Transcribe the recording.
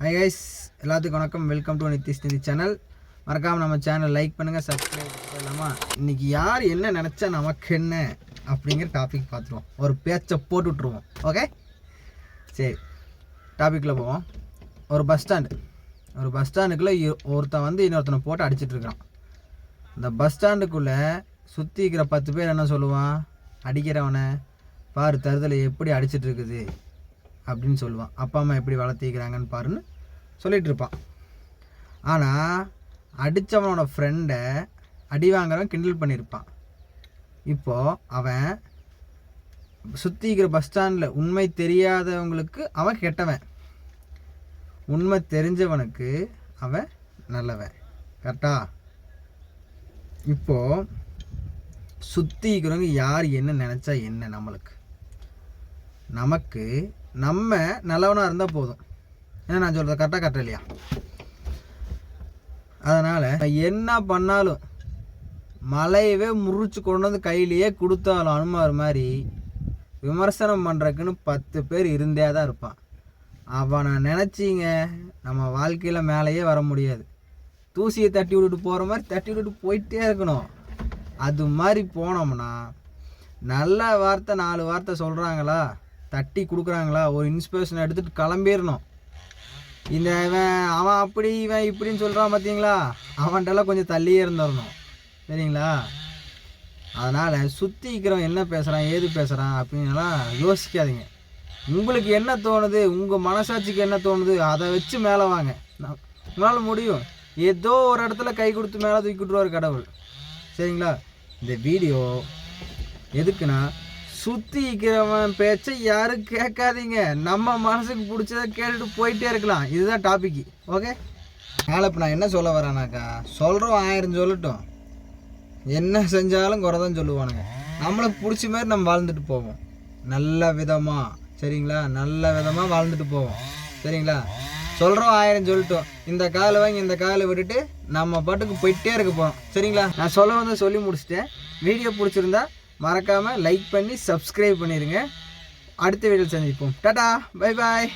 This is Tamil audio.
ஹை கைஸ் எல்லாத்துக்கும் வணக்கம். வெல்கம் டு நித்திஷ் நிதி சேனல் மறக்காமல் நம்ம சேனல் லைக் பண்ணுங்கள் சப்ஸ்கிரைப் பண்ணலாமா? இன்றைக்கி யார் என்ன நினச்சா நமக்கு என்ன அப்படிங்கிற டாபிக் பார்த்துருவோம். ஒரு பேச்சை போட்டு விட்ருவோம் ஓகே சரி டாப்பிக்கில் போவோம். ஒரு பஸ் ஸ்டாண்டு ஒரு பஸ் ஸ்டாண்டுக்குள்ளே ஒருத்தன் வந்து இன்னொருத்தனை போட்டு அடிச்சிட்டு இருக்கான் இந்த பஸ் ஸ்டாண்டுக்குள்ளே சுற்றி இருக்கிற பத்து பேர் என்ன சொல்லுவான்? அடிக்கிறவனை பாரு தருதலை எப்படி அடிச்சிட்ருக்குது அப்படின்னு சொல்லுவான். அப்பா அம்மா எப்படி வளர்த்திக்கிறாங்கன்னு பாருன்னு சொல்லிட்டு இருப்பான். ஆனால் அடித்தவனோட ஃப்ரெண்டை அடி வாங்குறவன் கிண்டல் பண்ணியிருப்பான் இப்போது அவன் சுற்றி இருக்கிற பஸ் ஸ்டாண்டில் உண்மை தெரியாதவங்களுக்கு அவன் கெட்டவன். உண்மை தெரிஞ்சவனுக்கு அவன் நல்லவன். கரெக்டா இப்போது சுற்றிக்கிறவங்க யார் என்ன நினச்சா என்ன நம்மளுக்கு? நமக்கு நம்ம நல்லவனாக இருந்தால் போதும். ஏன்னா நான் சொல்கிறது கரெக்டாக கரெக்டாக இல்லையா? அதனால் என்ன பண்ணாலும் மலையவே முறிச்சு கொண்டு வந்து கையிலேயே கொடுத்தாலும் அனுமார் மாதிரி விமர்சனம் பண்ணுறக்குன்னு பத்து பேர் இருந்தே தான் இருப்பான். அவனை நினச்சிங்க நம்ம வாழ்க்கையில் மேலேயே வர முடியாது. தூசியை தட்டி விட்டுட்டு போகிற மாதிரி தட்டி விட்டுட்டு போயிட்டே இருக்கணும். அது மாதிரி போனோம்னா நல்ல வார்த்தை நாலு வார்த்தை சொல்கிறாங்களா தட்டி கொடுக்குறாங்களா? ஒரு இன்ஸ்பிரேஷன் எடுத்துகிட்டு கிளம்பிடணும் இந்த இவன் அவன் அப்படி இவன் இப்படின்னு சொல்கிறான் பார்த்தீங்களா அவன்கிட்டலாம் கொஞ்சம் தள்ளியே இருந்துடணும் சரிங்களா? அதனால் சுற்றி இருக்கிறவன் என்ன பேசுகிறான் ஏது பேசுகிறான் அப்படின்லாம் யோசிக்காதீங்க. உங்களுக்கு என்ன தோணுது உங்கள் மனசாட்சிக்கு என்ன தோணுது அதை வச்சு மேலே வாங்க. உங்களால் முடியும். ஏதோ ஒரு இடத்துல கை கொடுத்து மேலே தூக்கி விட்ருவார் கடவுள். சரிங்களா? இந்த வீடியோ எதுக்குன்னா சுற்றிக்கிறவன் பேச்சை யாரும் கேட்காதீங்க. நம்ம மனசுக்கு பிடிச்சத கேட்டுட்டு போயிட்டே இருக்கலாம். இதுதான் டாபிக் ஓகே அதனால் இப்போ நான் என்ன சொல்ல வரேனாக்கா? சொல்கிறோம் ஆயிரம் சொல்லட்டும். என்ன செஞ்சாலும் குறை தான் சொல்லுவானுங்க. நம்மளுக்கு பிடிச்ச மாதிரி நம்ம வாழ்ந்துட்டு போவோம். நல்ல விதமாக சரிங்களா? நல்ல விதமாக வாழ்ந்துட்டு போவோம். சரிங்களா? சொல்கிறோம் ஆயிரம் சொல்லிட்டோம். இந்த காலை வாங்கி இந்த காலை விட்டுட்டு நம்ம பாட்டுக்கு போயிட்டே இருக்க போகிறோம் சரிங்களா? நான் சொல்ல வந்து சொல்லி முடிச்சிட்டேன். வீடியோ பிடிச்சிருந்தா மறக்காமல் லைக் பண்ணி சப்ஸ்கிரைப் பண்ணிடுங்க அடுத்த வீடியோ சந்திப்போம். Tata bye bye